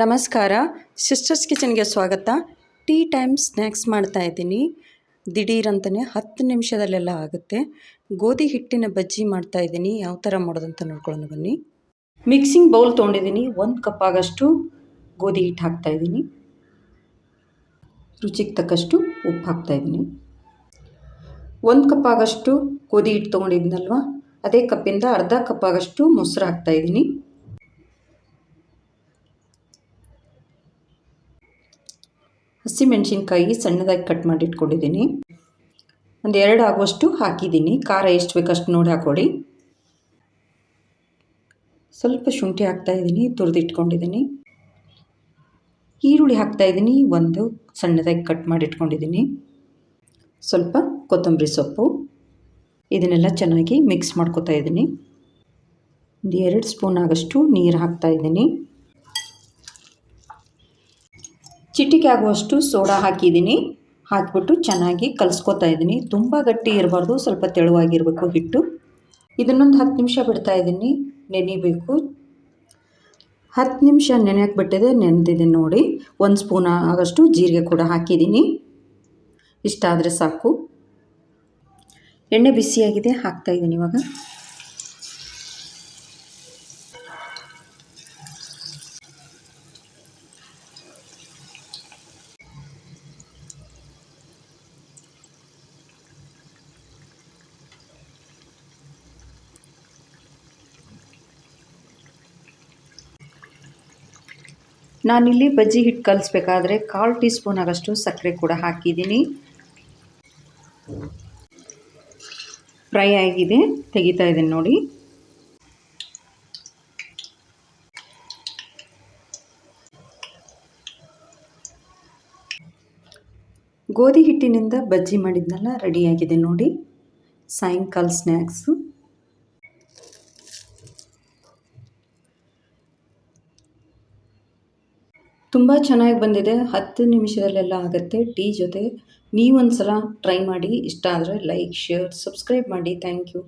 ನಮಸ್ಕಾರ. ಸಿಸ್ಟರ್ಸ್ ಕಿಚನ್ಗೆ ಸ್ವಾಗತ. Tea time snacks ಮಾಡ್ತಾ ಇದ್ದೀನಿ. ದಿಢೀರ್ ಅಂತಲೇ ಹತ್ತು ನಿಮಿಷದಲ್ಲೆಲ್ಲ ಆಗುತ್ತೆ. ಗೋಧಿ ಹಿಟ್ಟಿನ ಬಜ್ಜಿ ಮಾಡ್ತಾ ಇದ್ದೀನಿ. ಯಾವ ಥರ ಮಾಡೋದಂತ ನೋಡ್ಕೊಳ್ಳೋಣ ಬನ್ನಿ. ಮಿಕ್ಸಿಂಗ್ ಬೌಲ್ ತೊಗೊಂಡಿದ್ದೀನಿ. ಒಂದು ಕಪ್ ಆಗಷ್ಟು ಗೋಧಿ ಹಿಟ್ಟು ಹಾಕ್ತಾ ಇದ್ದೀನಿ. ರುಚಿಗೆ ತಕ್ಕಷ್ಟು ಉಪ್ಪು ಹಾಕ್ತಾ ಇದ್ದೀನಿ. ಒಂದು ಕಪ್ ಆಗಷ್ಟು ಗೋಧಿ ಹಿಟ್ಟು ತೊಗೊಂಡಿದ್ನಲ್ವ? ಅದೇ ಕಪ್ಪಿಂದ ಅರ್ಧ ಕಪ್ ಆಗಷ್ಟು ಮೊಸರು ಹಾಕ್ತಾ ಹಸಿಮೆಣಸಿನ್ಕಾಯಿ ಸಣ್ಣದಾಗಿ ಕಟ್ ಮಾಡಿ ಇಟ್ಕೊಂಡಿದ್ದೀನಿ ಒಂದು ಎರಡು ಆಗುವಷ್ಟು ಹಾಕಿದ್ದೀನಿ. ಖಾರ ಎಷ್ಟು ಬೇಕಷ್ಟು ನೋಡಿ ಹಾಕೊಳ್ಳಿ ಸ್ವಲ್ಪ ಶುಂಠಿ ಹಾಕ್ತಾಯಿದ್ದೀನಿ ತುರಿದಿಟ್ಕೊಂಡಿದ್ದೀನಿ. ಈರುಳ್ಳಿ ಹಾಕ್ತಾಯಿದ್ದೀನಿ ಒಂದು ಸಣ್ಣದಾಗಿ ಕಟ್ ಮಾಡಿ ಇಟ್ಕೊಂಡಿದ್ದೀನಿ ಸ್ವಲ್ಪ ಕೊತ್ತಂಬರಿ ಸೊಪ್ಪು. ಇದನ್ನೆಲ್ಲ ಚೆನ್ನಾಗಿ ಮಿಕ್ಸ್ ಮಾಡ್ಕೊತಾ ಇದ್ದೀನಿ. ಒಂದು ಎರಡು ಸ್ಪೂನ್ ಆಗಷ್ಟು ನೀರು ಹಾಕ್ತಾಯಿದ್ದೀನಿ ಚಿಟಿಕೆ ಆಗುವಷ್ಟು ಸೋಡಾ ಹಾಕಿದ್ದೀನಿ. ಹಾಕಿಬಿಟ್ಟು ಚೆನ್ನಾಗಿ ಕಲಿಸ್ಕೊತಾ ಇದ್ದೀನಿ. ತುಂಬ ಗಟ್ಟಿ ಇರಬಾರ್ದು, ಸ್ವಲ್ಪ ತೆಳುವಾಗಿರಬೇಕು ಹಿಟ್ಟು. ಇದನ್ನೊಂದು ಹತ್ತು ನಿಮಿಷ ಬಿಡ್ತಾ ಇದ್ದೀನಿ. ನೆನಿಬೇಕು. ಹತ್ತು ನಿಮಿಷ ನೆನೆಯಕ್ಕೆ ಬಿಟ್ಟಿದೆ ನೆನೆದಿದೆ ನೋಡಿ. ಒಂದು ಸ್ಪೂನ್ ಆಗಷ್ಟು ಜೀರಿಗೆ ಕೂಡ ಹಾಕಿದ್ದೀನಿ. ಇಷ್ಟ ಆದರೆ ಸಾಕು. ಎಣ್ಣೆ ಬಿಸಿಯಾಗಿದೆ ಹಾಕ್ತಾಯಿದ್ದೀನಿ ಇವಾಗ. ನಾನಿಲ್ಲಿ ಬಜ್ಜಿ ಹಿಟ್ಟು ಕಲಿಸ್ಬೇಕಾದ್ರೆ ಕಾಲು ಟೀ ಸ್ಪೂನ್ ಆಗಷ್ಟು ಸಕ್ಕರೆ ಕೂಡ ಹಾಕಿದ್ದೀನಿ. ಫ್ರೈ ಆಗಿದೆ, ತೆಗಿತಾ ಇದ್ದೀನಿ ನೋಡಿ. ಗೋಧಿ ಹಿಟ್ಟಿನಿಂದ ಬಜ್ಜಿ ಮಾಡಿದ್ನೆಲ್ಲ ರೆಡಿಯಾಗಿದೆ ನೋಡಿ. ಸಾಯಂಕಾಲ ಸ್ನ್ಯಾಕ್ಸು ತುಂಬ ಚೆನ್ನಾಗಿ ಬಂದಿದೆ. ಹತ್ತು ನಿಮಿಷದಲ್ಲೆಲ್ಲ ಆಗುತ್ತೆ. ಟೀ ಜೊತೆ ನೀವೊಂದು ಸಲ ಟ್ರೈ ಮಾಡಿ. ಇಷ್ಟ ಆದರೆ ಲೈಕ್, ಶೇರ್, ಸಬ್ಸ್ಕ್ರೈಬ್ ಮಾಡಿ. Thank you.